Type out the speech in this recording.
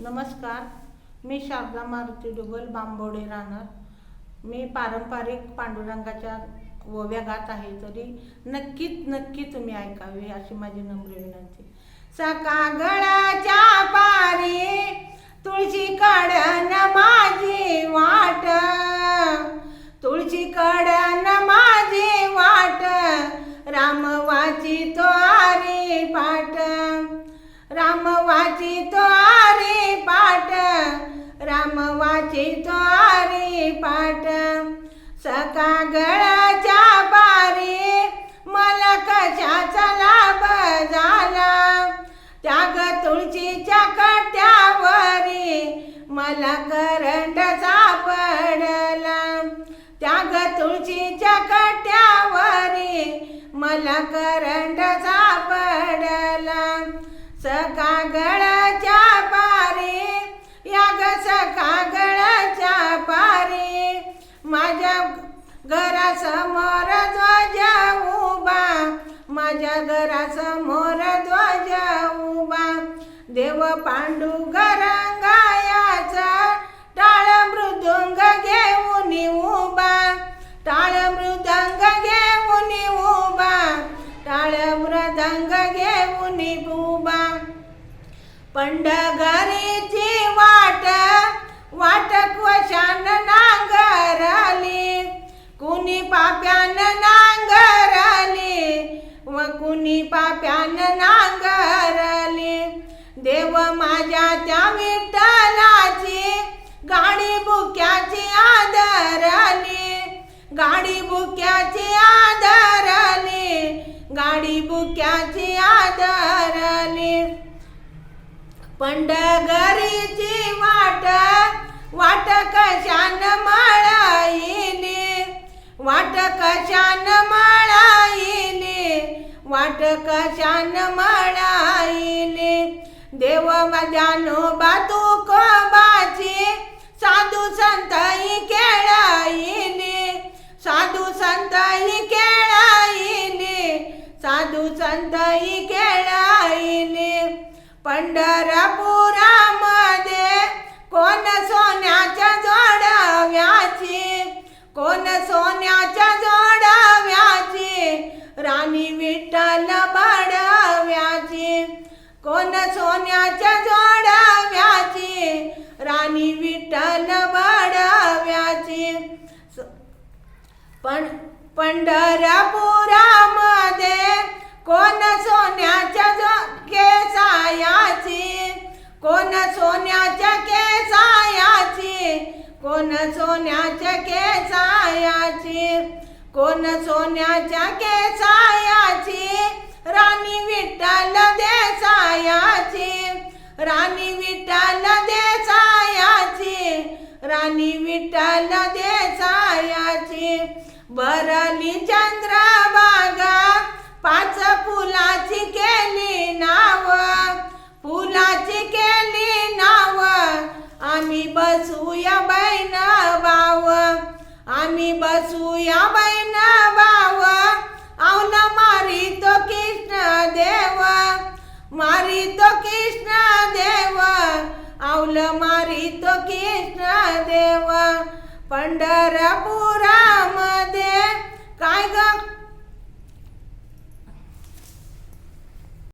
नमस्कार मी शारदा मारुती डुबल बांबोडे राहणार. मी पारंपरिक पांडुरंगाच्या ओव्या गात आहे तरी नक्कीच नक्की तुम्ही ऐकावे अशी माझी नम्र विनंती. सका गळाच्या पारी तुळशी कडन माझी वाट. तुळशी कडन वाची तो आरी पाठ. राम वाची तो आरी पाठ. सका गळाच्या पारी. मला कशाचा लाभ झाला त्याग तुळशीच्या कट्यावरी. मला करंट सापडला त्याग तुळशीच्या कट्यावरी. मला करंट सापडला सकागळच्या पारी या ग सकागळच्या पारी. माझ्या घरासमोर ध्वज उभा माझ्या घरासमोर ध्वज उभा. देव पांडुरंगायाचा पंढगरीची वाट वाट क्वशान नांगरली. कुणी पाप्यान नांगरली व कुणी पाप्यान नांगरली. देव माझ्या त्या विठ्ठलाची गाडी बुक्याची आदरली. गाडी बुक्याची आदरली गाडी बुक्याची आदरली. पंडगरीची वाट वाट कशान मळाईली वाट कशान मळाईली वाट कशान मळाईली देव मध्यानो बातुकोबाची साधू संतही केळाईली साधू संतही केळाईली साधू संतही पंढरपुरामध्ये कोण सोन्याच्या जोडव्याची? कोण सोन्याच्या जोडव्याची? राणी विठ्ठल बडव्याची. कोण सोन्याच्या जोडव्याची? राणी विठ्ठल बडव्याची. पण पंढरपुरामध्ये कोण सोन्याच्या जो- कोण सोन्याच्या केसायाची? कोण सोन्याच्या केसायाची? राणी विठ्ठल देसायाची. राणी विठ्ठल देसायाची. राणी विठ्ठल देसायाची. चंद्र चंद्रबागा पाच फुलाची केली मारी तो कृष्ण देव आवल मारी तो कृष्ण देव. पंढरपुरा